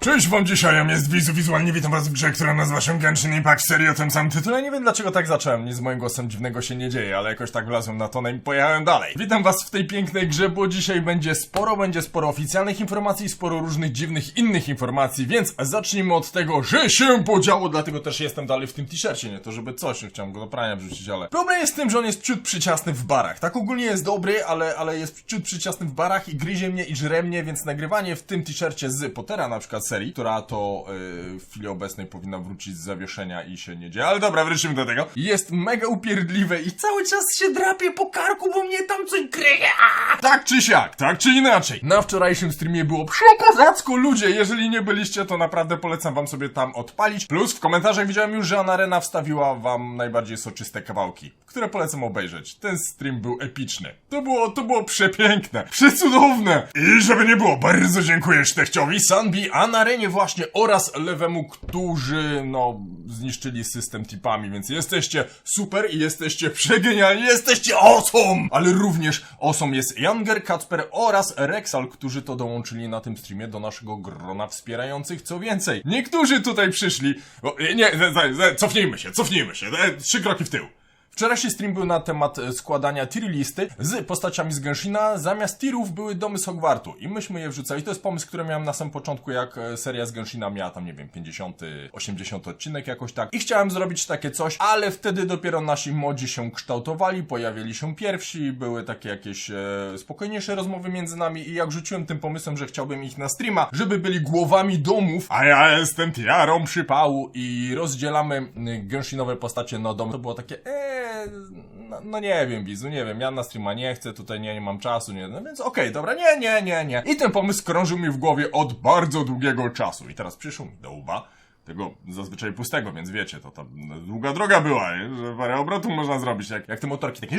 Cześć wam dzisiaj, jest Wizu, wizualnie witam was w grze, która nazywa się Genshin Impact serii o tym samym tytule. Nie wiem dlaczego tak zacząłem, nic z moim głosem dziwnego się nie dzieje, ale jakoś tak wlazłem na tonę i pojechałem dalej. Witam was w tej pięknej grze, bo dzisiaj będzie sporo, będzie sporo oficjalnych informacji, sporo różnych dziwnych innych informacji, więc zacznijmy od tego, że się podziało, dlatego też jestem dalej w tym t-shircie, nie to żeby coś, chciałem go do prania wrzucić, ale... Problem jest w tym, że on jest ciut przyciasny w barach. Tak ogólnie jest dobry, ale, ale jest ciut przyciasny w barach i gryzie mnie i żre mnie, więc nagrywanie w tym t-shircie z Pottera na przykład serii, która to yy, w chwili obecnej powinna wrócić z zawieszenia i się nie dzieje, ale dobra, wrócimy do tego. Jest mega upierdliwe i cały czas się drapie po karku, bo mnie tam coś kryje. Tak czy siak, tak czy inaczej. Na wczorajszym streamie było przekozacko ludzie, jeżeli nie byliście, to naprawdę polecam wam sobie tam odpalić. Plus w komentarzach widziałem już, że Anarena wstawiła wam najbardziej soczyste kawałki, które polecam obejrzeć. Ten stream był epyczny. To było, to było przepiękne, przecudowne. I żeby nie było, bardzo dziękuję Sztechciowi, Sanbi, Anarenie właśnie oraz Lewemu, którzy, no, zniszczyli system tipami, więc jesteście super i jesteście przegenialni, jesteście awesome! Ale również awesome jest Younger, Kacper oraz Rexal, którzy to dołączyli na tym streamie do naszego grona wspierających. Co więcej, niektórzy tutaj przyszli... O, nie, z- cofnijmy się, cofnijmy się, e, trzy kroki w tył. Wczorajszy stream był na temat e, składania tier listy z postaciami z Genshina. Zamiast tirów były domy z Hogwartu i myśmy je wrzucali. To jest pomysł, który miałem na samym początku, jak e, seria z Genshina miała tam, nie wiem, 50, 80 odcinek jakoś tak. I chciałem zrobić takie coś, ale wtedy dopiero nasi modzi się kształtowali, pojawili się pierwsi, były takie jakieś e, spokojniejsze rozmowy między nami i jak rzuciłem tym pomysłem, że chciałbym ich na streama, żeby byli głowami domów, a ja jestem tiarą przypału i rozdzielamy Genshinowe postacie na dom. To było takie, eee, no, no nie wiem, Bizu, nie wiem, ja na streama nie chcę, tutaj nie, nie mam czasu, nie, no więc okej, dobra, nie, nie, nie, nie. I ten pomysł krążył mi w głowie od bardzo długiego czasu i teraz przyszło mi do łba tego zazwyczaj pustego, więc wiecie, to tam długa droga była, że parę obrotów można zrobić, jak, jak te motorki takie.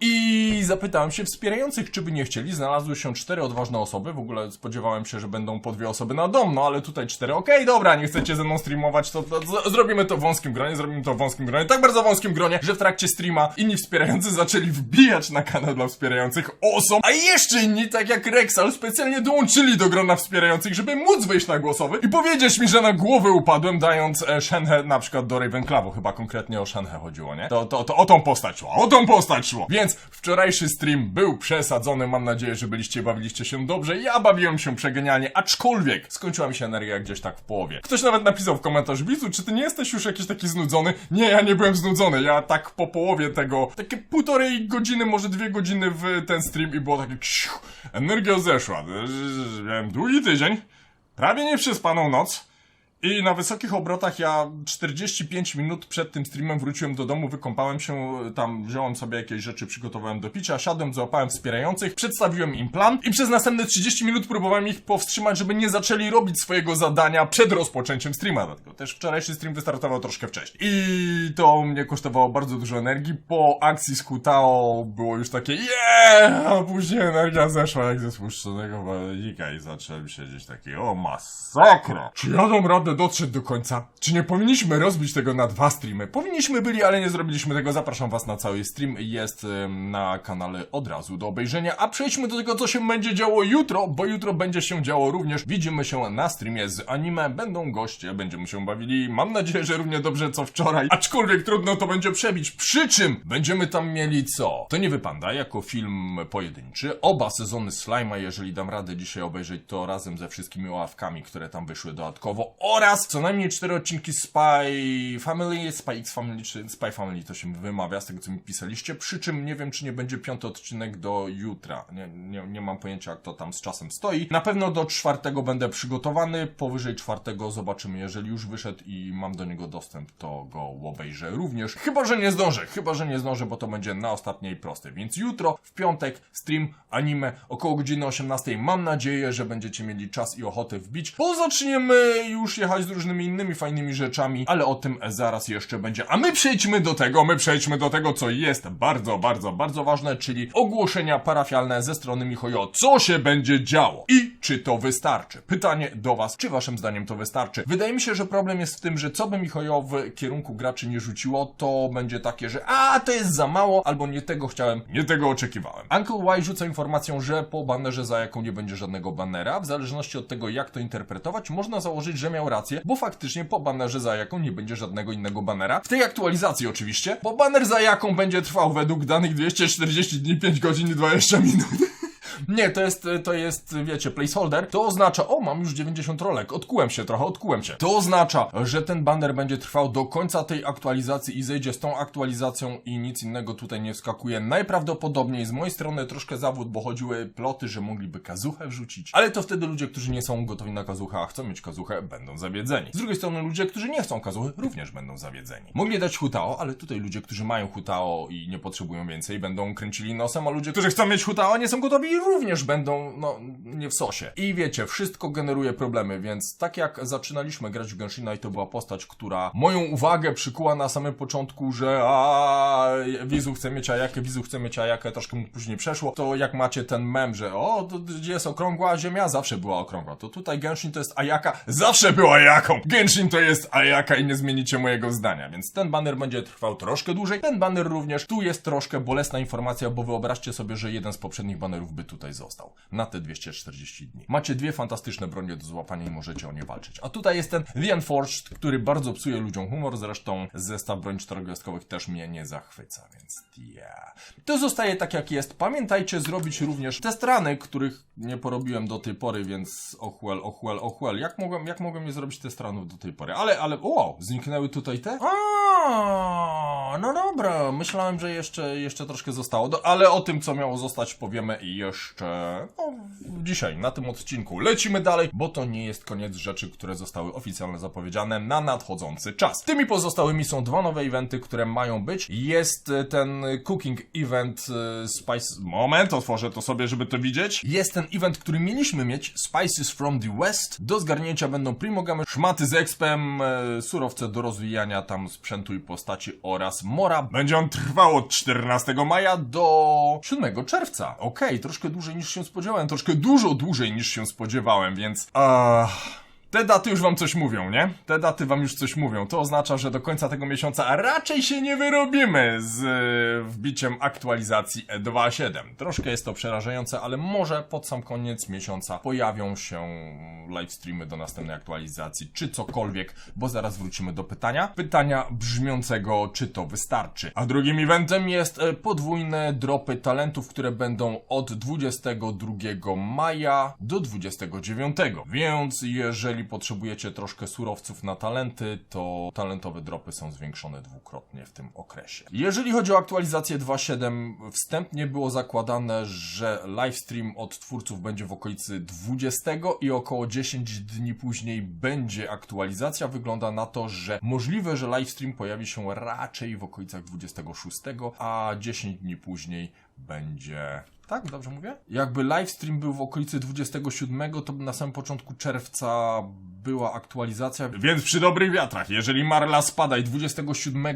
I zapytałem się wspierających, czy by nie chcieli, znalazły się cztery odważne osoby, w ogóle spodziewałem się, że będą po dwie osoby na dom, no ale tutaj cztery, okej, dobra, nie chcecie ze mną streamować, to, to z- zrobimy to w wąskim gronie, zrobimy to w wąskim gronie, tak bardzo wąskim gronie, że w trakcie streama inni wspierający zaczęli wbijać na kanał dla wspierających osom, a jeszcze inni, tak jak Rexal, specjalnie dołączyli do grona wspierających, żeby móc wejść na głosowy i powiedzieć mi, że na głowę dając e, Shenhe na przykład do Ravenclawu, chyba konkretnie o Shenhe chodziło, nie? To, to, to o tą postać szło, o tą postać szło. Więc wczorajszy stream był przesadzony, mam nadzieję, że byliście bawiliście się dobrze. Ja bawiłem się przegenialnie, aczkolwiek skończyła mi się energia gdzieś tak w połowie. Ktoś nawet napisał w komentarzu, Wizu, czy ty nie jesteś już jakiś taki znudzony? Nie, ja nie byłem znudzony, ja tak po połowie tego, takie półtorej godziny, może dwie godziny w ten stream i było takie energia zeszła. Miałem długi tydzień, prawie nieprzespaną noc. I na wysokich obrotach ja 45 minut przed tym streamem wróciłem do domu, wykąpałem się, tam wziąłem sobie jakieś rzeczy, przygotowałem do picia, siadłem, złapałem wspierających, przedstawiłem im plan i przez następne 30 minut próbowałem ich powstrzymać, żeby nie zaczęli robić swojego zadania przed rozpoczęciem streama. Dlatego też wczorajszy stream wystartował troszkę wcześniej. I to mnie kosztowało bardzo dużo energii. Po akcji z Hutao było już takie yeah! A później energia zeszła jak ze spuszczonego balonika i zacząłem siedzieć taki o masakra! Czy ja dam radę dotrzeć do końca? Czy nie powinniśmy rozbić tego na dwa streamy? Powinniśmy byli, ale nie zrobiliśmy tego. Zapraszam was na cały stream. Jest na kanale od razu do obejrzenia. A przejdźmy do tego, co się będzie działo jutro, bo jutro będzie się działo również. Widzimy się na streamie z anime. Będą goście, będziemy się bawili. Mam nadzieję, że równie dobrze co wczoraj. Aczkolwiek trudno to będzie przebić. Przy czym będziemy tam mieli co? To nie wypada jako film pojedynczy. Oba sezony Slime'a, jeżeli dam radę dzisiaj obejrzeć to razem ze wszystkimi ławkami, które tam wyszły dodatkowo. Oraz co najmniej cztery odcinki Spy Family, Spy X Family, czy Spy Family to się wymawia, z tego co mi pisaliście. Przy czym nie wiem, czy nie będzie piąty odcinek do jutra. Nie, nie, nie mam pojęcia, jak to tam z czasem stoi. Na pewno do czwartego będę przygotowany. Powyżej czwartego zobaczymy, jeżeli już wyszedł i mam do niego dostęp, to go obejrzę również. Chyba, że nie zdążę. Chyba, że nie zdążę, bo to będzie na ostatniej proste. Więc jutro, w piątek, stream anime około godziny 18. Mam nadzieję, że będziecie mieli czas i ochotę wbić, bo zaczniemy już jechać przyjechać z różnymi innymi fajnymi rzeczami, ale o tym zaraz jeszcze będzie. A my przejdźmy do tego, my przejdźmy do tego, co jest bardzo, bardzo, bardzo ważne, czyli ogłoszenia parafialne ze strony Michojo. Co się będzie działo i czy to wystarczy? Pytanie do was, czy waszym zdaniem to wystarczy? Wydaje mi się, że problem jest w tym, że co by Michojo w kierunku graczy nie rzuciło, to będzie takie, że a, to jest za mało, albo nie tego chciałem, nie tego oczekiwałem. Uncle Y rzuca informacją, że po banerze za jaką nie będzie żadnego banera. W zależności od tego, jak to interpretować, można założyć, że miał rację, bo faktycznie po banerze za jaką nie będzie żadnego innego banera. W tej aktualizacji oczywiście, bo baner za jaką będzie trwał według danych 240 dni, 5 godzin i 20 minut. Nie, to jest, to jest, wiecie, placeholder. To oznacza, o, mam już 90 rolek, odkułem się trochę, odkułem się. To oznacza, że ten banner będzie trwał do końca tej aktualizacji i zejdzie z tą aktualizacją i nic innego tutaj nie wskakuje. Najprawdopodobniej z mojej strony troszkę zawód, bo chodziły ploty, że mogliby kazuchę wrzucić. Ale to wtedy ludzie, którzy nie są gotowi na kazuchę, a chcą mieć kazuchę, będą zawiedzeni. Z drugiej strony ludzie, którzy nie chcą kazuchy, również będą zawiedzeni. Mogli dać hutao, ale tutaj ludzie, którzy mają hutao i nie potrzebują więcej, będą kręcili nosem, a ludzie, którzy chcą mieć hutao, nie są gotowi i również będą, no, nie w sosie. I wiecie, wszystko generuje problemy, więc tak jak zaczynaliśmy grać w Genshina i to była postać, która moją uwagę przykuła na samym początku, że a Wizu chce mieć Ajakę, Wizu chce mieć Ajakę, troszkę mu później przeszło, to jak macie ten mem, że o, to, gdzie jest okrągła ziemia? Zawsze była okrągła. To tutaj Genshin to jest Ajaka, zawsze była Ajaką! Genshin to jest Ajaka i nie zmienicie mojego zdania, więc ten banner będzie trwał troszkę dłużej. Ten banner również, tu jest troszkę bolesna informacja, bo wyobraźcie sobie, że jeden z poprzednich banerów by tutaj został. Na te 240 dni. Macie dwie fantastyczne bronie do złapania i możecie o nie walczyć. A tutaj jest ten The Enforced, który bardzo psuje ludziom humor, zresztą zestaw broń czterogwiazdkowych też mnie nie zachwyca, więc yeah. To zostaje tak jak jest. Pamiętajcie zrobić również test rany, których nie porobiłem do tej pory, więc ochłel, ochłel, ochłel. Jak mogłem, jak mogłem nie zrobić test ranów do tej pory? Ale, ale, o, zniknęły tutaj te? A, no dobra, myślałem, że jeszcze, jeszcze troszkę zostało, do, ale o tym, co miało zostać, powiemy jeszcze no, dzisiaj, na tym odcinku. Lecimy dalej, bo to nie jest koniec rzeczy, które zostały oficjalnie zapowiedziane na nadchodzący czas. Tymi pozostałymi są dwa nowe eventy, które mają być. Jest e, ten cooking event e, Spice... Moment, otworzę to sobie, żeby to widzieć. Jest ten event, który mieliśmy mieć, Spices from the West. Do zgarnięcia będą primogamy, szmaty z expem, e, surowce do rozwijania tam sprzętu i postaci oraz mora. Będzie on trwał od 14 maja do 7 czerwca. Okej, troszkę dłużej niż się spodziewałem, troszkę dużo dłużej niż się spodziewałem, więc... Uh... Te daty już wam coś mówią, nie? Te daty wam już coś mówią. To oznacza, że do końca tego miesiąca raczej się nie wyrobimy z e, wbiciem aktualizacji E E2.7. Troszkę jest to przerażające, ale może pod sam koniec miesiąca pojawią się live streamy do następnej aktualizacji, czy cokolwiek, bo zaraz wrócimy do pytania. Pytania brzmiącego, czy to wystarczy. A drugim eventem jest e, podwójne dropy talentów, które będą od 22 maja do 29. Więc jeżeli potrzebujecie troszkę surowców na talenty, to talentowe dropy są zwiększone dwukrotnie w tym okresie. Jeżeli chodzi o aktualizację 2.7, wstępnie było zakładane, że livestream od twórców będzie w okolicy 20 i około 10 dni później będzie aktualizacja. Wygląda na to, że możliwe, że livestream pojawi się raczej w okolicach 26, a 10 dni później będzie tak, dobrze mówię? Jakby livestream był w okolicy 27, to na samym początku czerwca była aktualizacja. Więc przy dobrych wiatrach, jeżeli Marla spada i 27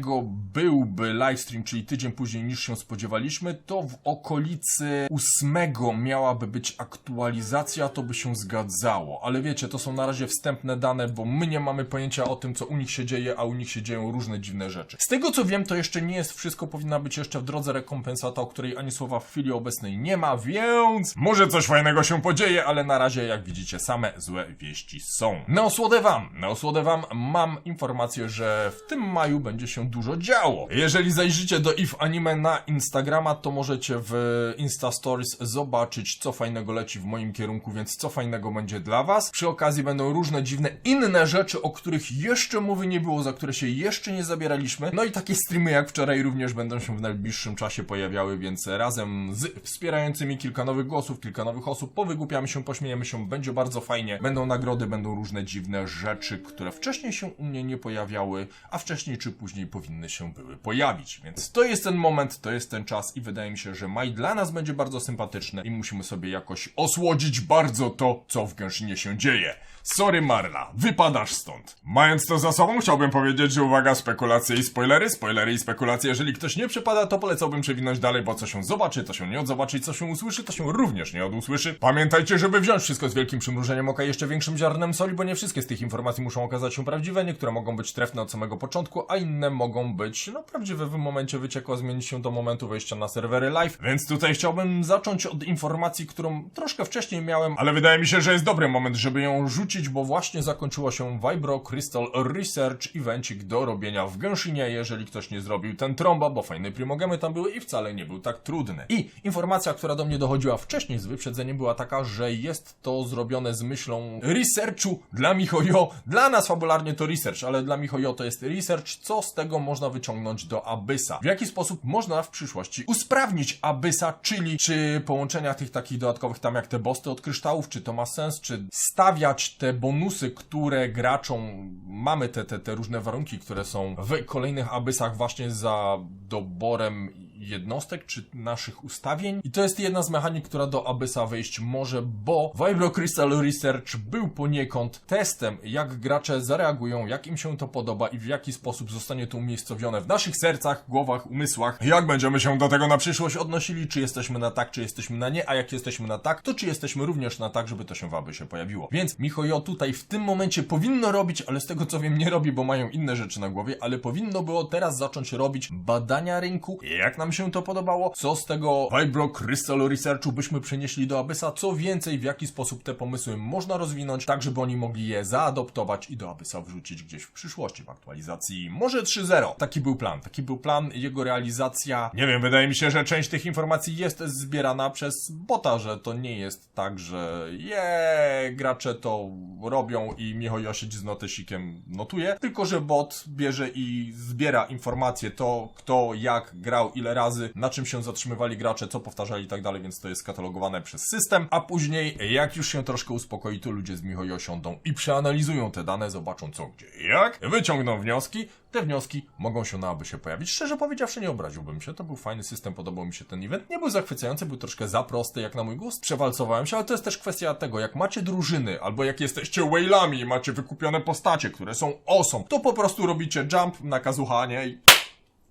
byłby livestream, czyli tydzień później niż się spodziewaliśmy, to w okolicy 8 miałaby być aktualizacja, to by się zgadzało. Ale wiecie, to są na razie wstępne dane, bo my nie mamy pojęcia o tym, co u nich się dzieje, a u nich się dzieją różne dziwne rzeczy. Z tego co wiem, to jeszcze nie jest wszystko, powinna być jeszcze w drodze rekompensata, o której ani słowa w chwili obecnej nie ma, więc może coś fajnego się podzieje, ale na razie, jak widzicie, same złe wieści są. Na osłodę wam, na osłodę wam mam informację, że w tym maju będzie się dużo działo. Jeżeli zajrzycie do If Anime na Instagrama, to możecie w Insta Stories zobaczyć, co fajnego leci w moim kierunku, więc co fajnego będzie dla was. Przy okazji będą różne dziwne inne rzeczy, o których jeszcze mowy nie było, za które się jeszcze nie zabieraliśmy. No i takie streamy jak wczoraj również będą się w najbliższym czasie pojawiały, więc razem z wspierającymi kilka nowych głosów, kilka nowych osób, powygłupiamy się, pośmiejemy się, będzie bardzo fajnie. Będą nagrody, będą różne dziwne rzeczy, które wcześniej się u mnie nie pojawiały, a wcześniej czy później powinny się były pojawić. Więc to jest ten moment, to jest ten czas i wydaje mi się, że maj dla nas będzie bardzo sympatyczny i musimy sobie jakoś osłodzić bardzo to, co w Gęszynie się dzieje. Sorry Marla, wypadasz stąd. Mając to za sobą, chciałbym powiedzieć, że uwaga, spekulacje i spoilery, spoilery i spekulacje. Jeżeli ktoś nie przypada, to polecałbym przewinąć dalej, bo co się zobaczy, to się nie odzobaczy, co się usłyszy, to się również nie odusłyszy. Pamiętajcie, żeby wziąć wszystko z wielkim przymrużeniem oka i jeszcze większym ziarnem soli, bo nie wszystkie z tych informacji muszą okazać się prawdziwe, niektóre mogą być trefne od samego początku, a inne mogą być, no prawdziwe w momencie wyciekła, zmienić się do momentu wejścia na serwery live. Więc tutaj chciałbym zacząć od informacji, którą troszkę wcześniej miałem, ale wydaje mi się, że jest dobry moment, żeby ją rzucić, bo właśnie zakończyło się Vibro Crystal Research evencik do robienia w Genshinie, jeżeli ktoś nie zrobił ten tromba, bo fajne primogemy tam były i wcale nie był tak trudny. I informacja, która do mnie dochodziła wcześniej z wyprzedzeniem była taka, że jest to zrobione z myślą researchu dla Mihoyo. Dla nas fabularnie to research, ale dla Mihoyo to jest research, co z tego można wyciągnąć do Abyssa. W jaki sposób można w przyszłości usprawnić Abyssa, czyli czy połączenia tych takich dodatkowych tam jak te bosty od kryształów, czy to ma sens, czy stawiać te bonusy, które graczom mamy te, te, te różne warunki, które są w kolejnych Abyssach właśnie za doborem jednostek czy naszych ustawień. I to jest jedna z mechanik, która do Abyssa wejść może, bo Vibro Crystal Research był poniekąd testem, jak gracze zareagują, jak im się to podoba i w jaki sposób zostanie to umiejscowione w naszych sercach, głowach, umysłach. Jak będziemy się do tego na przyszłość odnosili, czy jesteśmy na tak, czy jesteśmy na nie, a jak jesteśmy na tak, to czy jesteśmy również na tak, żeby to się w Abyssie pojawiło. Więc Mihoyo tutaj w tym momencie powinno robić, ale z tego co wiem nie robi, bo mają inne rzeczy na głowie, ale powinno było teraz zacząć robić badania rynku, jak nam się to podobało, co z tego? Vibro Crystal Researchu byśmy przenieśli do Abyssa, co więcej, w jaki sposób te pomysły można rozwinąć, tak żeby oni mogli je zaadoptować i do Abyssa wrzucić gdzieś w przyszłości, w aktualizacji. Może 3.0. Taki był plan, taki był plan, jego realizacja, nie wiem, wydaje mi się, że część tych informacji jest zbierana przez bota, że to nie jest tak, że je gracze to robią i Mihoyo siedzi z notesikiem notuje, tylko że bot bierze i zbiera informacje, to kto jak grał, ile razy, na czym się zatrzymywali gracze, co powtarzali i tak dalej, więc to jest skatalogowane przez system, a później jak już się troszkę uspokoi, to ludzie z Mihoyo siądą i przeanalizują te dane, zobaczą co, gdzie jak, wyciągną wnioski, te wnioski mogą się na aby się pojawić. Szczerze powiedziawszy, nie obraziłbym się. To był fajny system, podobał mi się ten event. Nie był zachwycający, był troszkę za prosty, jak na mój gust. Przewalcowałem się, ale to jest też kwestia tego, jak macie drużyny, albo jak jesteście whale'ami i macie wykupione postacie, które są osą, to po prostu robicie jump na kazuchanie i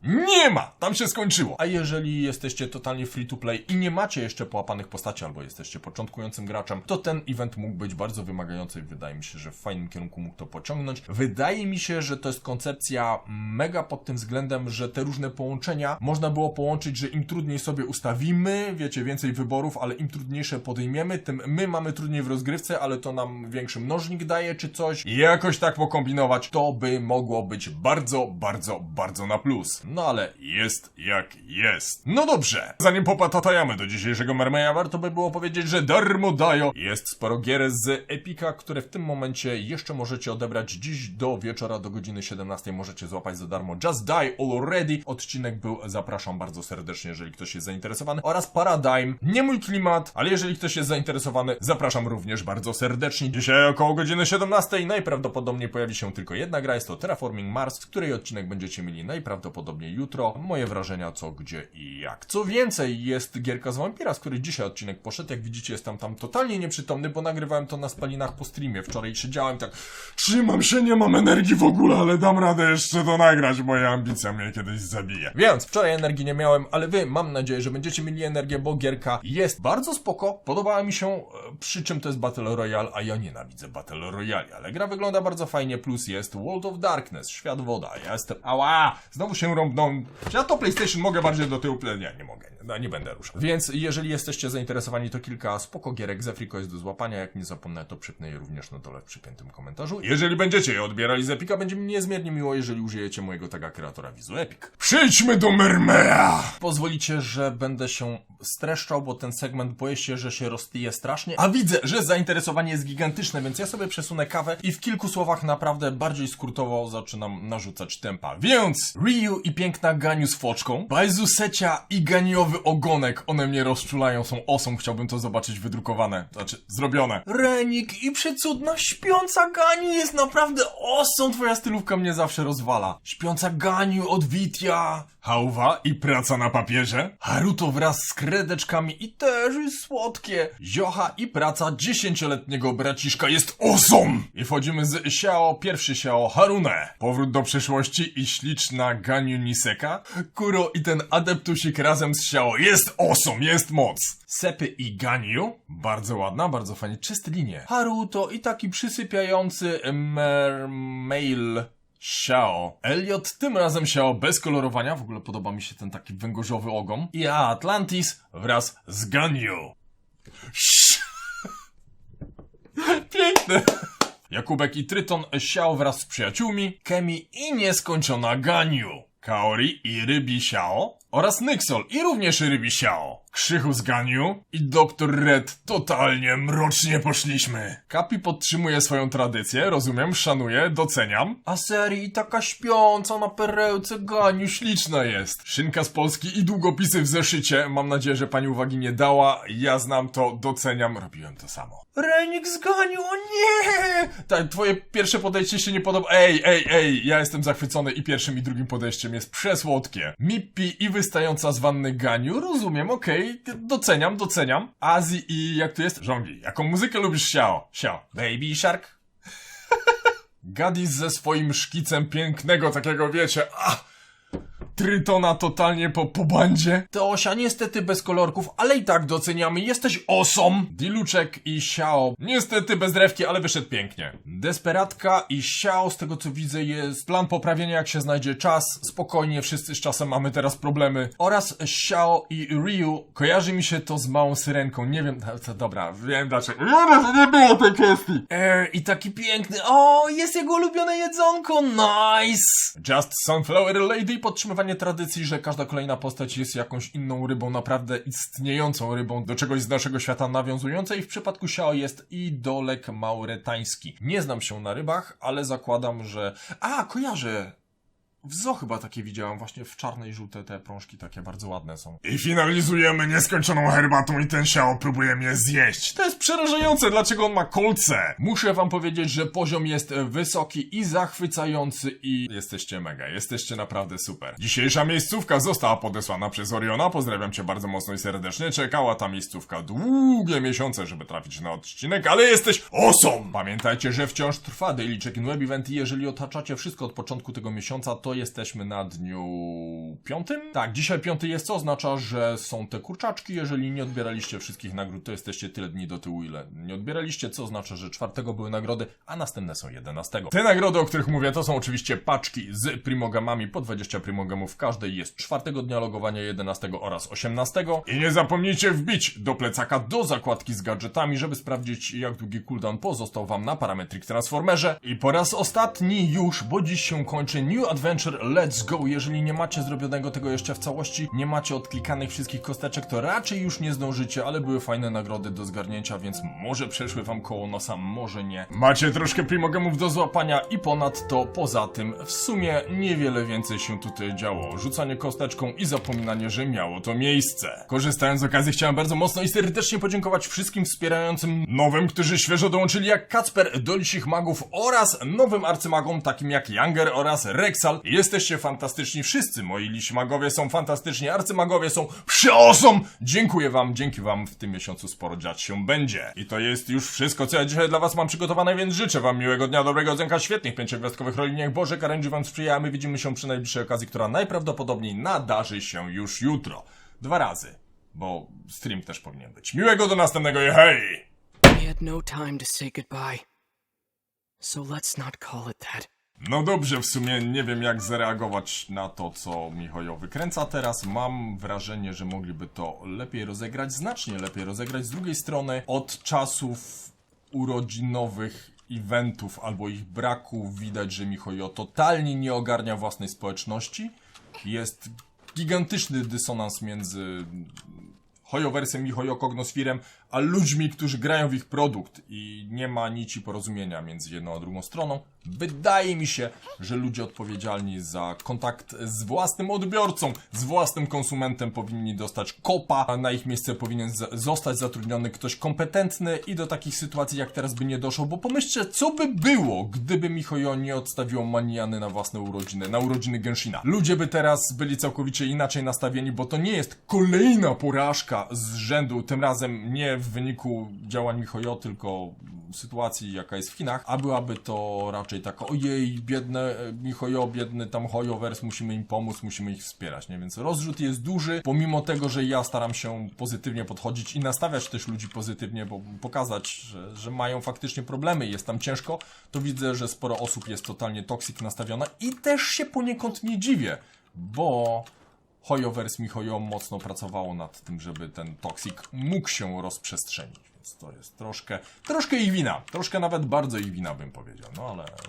nie ma! Tam się skończyło. A jeżeli jesteście totalnie free to play i nie macie jeszcze połapanych postaci, albo jesteście początkującym graczem, to ten event mógł być bardzo wymagający i wydaje mi się, że w fajnym kierunku mógł to pociągnąć. Wydaje mi się, że to jest koncepcja mega pod tym względem, że te różne połączenia można było połączyć, że im trudniej sobie ustawimy, wiecie, więcej wyborów, ale im trudniejsze podejmiemy, tym my mamy trudniej w rozgrywce, ale to nam większy mnożnik daje czy coś. Jakoś tak pokombinować, to by mogło być bardzo, bardzo, bardzo na plus. No ale jest jak jest. No dobrze, zanim popatatajamy do dzisiejszego Mermeja, warto by było powiedzieć, że darmo dajo jest sporo gier z Epika, które w tym momencie jeszcze możecie odebrać dziś do wieczora, do godziny 17 możecie złapać za darmo Just Die Already. Odcinek był, zapraszam bardzo serdecznie, jeżeli ktoś jest zainteresowany. Oraz Paradigm, nie mój klimat, ale jeżeli ktoś jest zainteresowany, zapraszam również bardzo serdecznie. Dzisiaj około godziny 17 najprawdopodobniej pojawi się tylko jedna gra, jest to Terraforming Mars, w której odcinek będziecie mieli najprawdopodobniej jutro. Moje wrażenia co, gdzie i jak. Co więcej, jest gierka z Vampira, z której dzisiaj odcinek poszedł. Jak widzicie, jestem tam totalnie nieprzytomny, bo nagrywałem to na spalinach po streamie. Wczoraj siedziałem tak, trzymam się, nie mam energii w ogóle, ale dam radę jeszcze to nagrać. Moja ambicja mnie kiedyś zabije. Więc wczoraj energii nie miałem, ale wy mam nadzieję, że będziecie mieli energię, bo gierka jest bardzo spoko. Podobała mi się, e, przy czym to jest Battle Royale, a ja nienawidzę Battle Royale, ale gra wygląda bardzo fajnie, plus jest World of Darkness, świat woda. Ja jestem, ała, znowu się Czy ja to PlayStation mogę bardziej do tyłu? Nie, nie mogę, no, nie będę ruszał. Więc jeżeli jesteście zainteresowani, to kilka spoko gierek Zefriko jest do złapania. Jak nie zapomnę, to przypnę je również na dole w przypiętym komentarzu. Jeżeli będziecie je odbierali z Epika, będzie mi niezmiernie miło, jeżeli użyjecie mojego taga kreatora Wizu Epic. Przejdźmy do Mermea! Pozwolicie, że będę się streszczał, bo ten segment boję się, że się roztyje strasznie, a widzę, że zainteresowanie jest gigantyczne, więc ja sobie przesunę kawę i w kilku słowach naprawdę bardziej skrótowo zaczynam narzucać tempa. Więc Ryu i piękna Ganiu z foczką, Bajzu Secia i Ganiowy ogonek. One mnie rozczulają, są osą, chciałbym to zobaczyć wydrukowane, znaczy zrobione. Renik i przecudna śpiąca Ganiu jest naprawdę osą, twoja stylówka mnie zawsze rozwala. Śpiąca Ganiu od Witia. Hałwa i praca na papierze. Haruto wraz z kredeczkami i też jest słodkie. Ziocha i praca dziesięcioletniego braciszka jest osą. I wchodzimy z Xiao, pierwszy Xiao Harune. Powrót do przeszłości i śliczna Ganiu Niseka. Kuro i ten adeptusik razem z Xiao jest osą, jest moc. Sepy i Ganiu. Bardzo ładna, bardzo fajnie, czyste linie. Haruto i taki przysypiający mermail. Xiao. Elliot tym razem Xiao bez kolorowania. W ogóle podoba mi się ten taki węgorzowy ogon. I Atlantis wraz z Ganyu. Piękne. Jakubek i Tryton Xiao wraz z przyjaciółmi. Kemi i nieskończona Ganyu. Kaori i Rybi Xiao oraz Nyxol i również Rybi Xiao. Krzychu z Ganiu i Dr. Red totalnie mrocznie poszliśmy. Kapi podtrzymuje swoją tradycję, rozumiem, szanuję, doceniam. A serii taka śpiąca na perełce Ganiu śliczna jest. Szynka z Polski i długopisy w zeszycie. Mam nadzieję, że pani uwagi nie dała. Ja znam to, doceniam, robiłem to samo. Renik z Ganiu, o nie! Tak, twoje pierwsze podejście się nie podoba. Ej, ej, ej, ja jestem zachwycony i pierwszym i drugim podejściem jest przesłodkie. Mippi i wystająca z wanny Ganiu, rozumiem, okej, doceniam, doceniam. Azji i jak tu jest? Żongi, jaką muzykę lubisz, Xiao? Xiao. Baby Shark? Gadis ze swoim szkicem pięknego takiego, wiecie, ah, Trytona totalnie po, po bandzie. Teosia niestety bez kolorków, ale i tak doceniamy. Jesteś osą. Diluczek i Xiao. Niestety bez drewki, ale wyszedł pięknie. Desperatka i Xiao, z tego co widzę, jest plan poprawienia jak się znajdzie czas. Spokojnie, wszyscy z czasem mamy teraz problemy. Oraz Xiao i Ryu. Kojarzy mi się to z małą syrenką. Nie wiem, no, to dobra, wiem dlaczego. Nie było tej kwestii. Air i taki piękny. O, jest jego ulubione jedzonko. Nice. Just Sunflower Lady podtrzymywanie tradycji, że każda kolejna postać jest jakąś inną rybą, naprawdę istniejącą rybą, do czegoś z naszego świata nawiązującej. W przypadku Xiao jest idolek mauretański. Nie znam się na rybach, ale zakładam, że... A, kojarzę! W zoo chyba takie widziałem, właśnie w czarne i żółte te prążki takie bardzo ładne są. I finalizujemy nieskończoną herbatą i ten Xiao próbuje mnie zjeść. To jest przerażające, dlaczego on ma kolce. Muszę wam powiedzieć, że poziom jest wysoki i zachwycający i jesteście mega, jesteście naprawdę super. Dzisiejsza miejscówka została podesłana przez Oriona, pozdrawiam cię bardzo mocno i serdecznie. Czekała ta miejscówka długie miesiące, żeby trafić na odcinek, ale jesteś awesome! Pamiętajcie, że wciąż trwa Daily Check-in Web Event i jeżeli otaczacie wszystko od początku tego miesiąca, to jesteśmy na dniu piątym? Tak, dzisiaj piąty jest, co oznacza, że są te kurczaczki. Jeżeli nie odbieraliście wszystkich nagród, to jesteście tyle dni do tyłu, ile nie odbieraliście, co oznacza, że czwartego były nagrody, a następne są jedenastego. Te nagrody, o których mówię, to są oczywiście paczki z primogamami, po 20 primogamów każdej jest czwartego dnia logowania, 11 oraz 18. I nie zapomnijcie wbić do plecaka do zakładki z gadżetami, żeby sprawdzić, jak długi cooldown pozostał wam na Parametric Transformerze. I po raz ostatni już, bo dziś się kończy New Adventure Let's Go. Jeżeli nie macie zrobionego tego jeszcze w całości, nie macie odklikanych wszystkich kosteczek, to raczej już nie zdążycie, ale były fajne nagrody do zgarnięcia, więc może przeszły wam koło nosa, może nie. Macie troszkę primogemów do złapania i ponadto, poza tym, w sumie niewiele więcej się tutaj działo. Rzucanie kosteczką i zapominanie, że miało to miejsce. Korzystając z okazji, chciałem bardzo mocno i serdecznie podziękować wszystkim wspierającym nowym, którzy świeżo dołączyli jak Kacper do Lisich Magów oraz nowym arcymagom takim jak Younger oraz Rexal. Jesteście fantastyczni wszyscy, moi Lisi Magowie są fantastyczni, arcymagowie są przeosom! Dziękuję wam, dzięki wam w tym miesiącu sporo dziać się będzie. I to jest już wszystko, co ja dzisiaj dla was mam przygotowane, więc życzę wam miłego dnia, dobrego odzenka, świetnych pięciogwiazdkowych roli, niech Boże Karędzi wam sprzyja, a my widzimy się przy najbliższej okazji, która najprawdopodobniej nadarzy się już jutro. Dwa razy, bo stream też powinien być. Miłego do następnego i hej! We had no time to say goodbye. So let's not call it that. No dobrze, w sumie nie wiem jak zareagować na to, co Michojo wykręca teraz. Mam wrażenie, że mogliby to lepiej rozegrać, znacznie lepiej rozegrać. Z drugiej strony, od czasów urodzinowych eventów albo ich braku widać, że Michojo totalnie nie ogarnia własnej społeczności. Jest gigantyczny dysonans między Hojowersem i Hojokognosfirem, a ludźmi, którzy grają w ich produkt i nie ma nici porozumienia między jedną a drugą stroną. Wydaje mi się, że ludzie odpowiedzialni za kontakt z własnym odbiorcą, z własnym konsumentem powinni dostać kopa, a na ich miejsce powinien zostać zatrudniony ktoś kompetentny i do takich sytuacji jak teraz by nie doszło, bo pomyślcie, co by było, gdyby Mihoyo nie odstawiło Maniany na własne urodziny, na urodziny Genshina. Ludzie by teraz byli całkowicie inaczej nastawieni, bo to nie jest kolejna porażka z rzędu, tym razem nie w wyniku działań Mihoyo, tylko sytuacji, jaka jest w Chinach, a byłaby to raczej tak, ojej, biedne e, Mihoyo, biedny tam Hoyovers, musimy im pomóc, musimy ich wspierać, nie? Więc rozrzut jest duży, pomimo tego, że ja staram się pozytywnie podchodzić i nastawiać też ludzi pozytywnie, bo pokazać, że, że mają faktycznie problemy i jest tam ciężko, to widzę, że sporo osób jest totalnie toksik nastawiona i też się poniekąd nie dziwię, bo Hoyovers Mihoyo mocno pracowało nad tym, żeby ten toksik mógł się rozprzestrzenić. To jest troszkę, troszkę ich wina. Troszkę nawet bardzo ich wina bym powiedział. No ale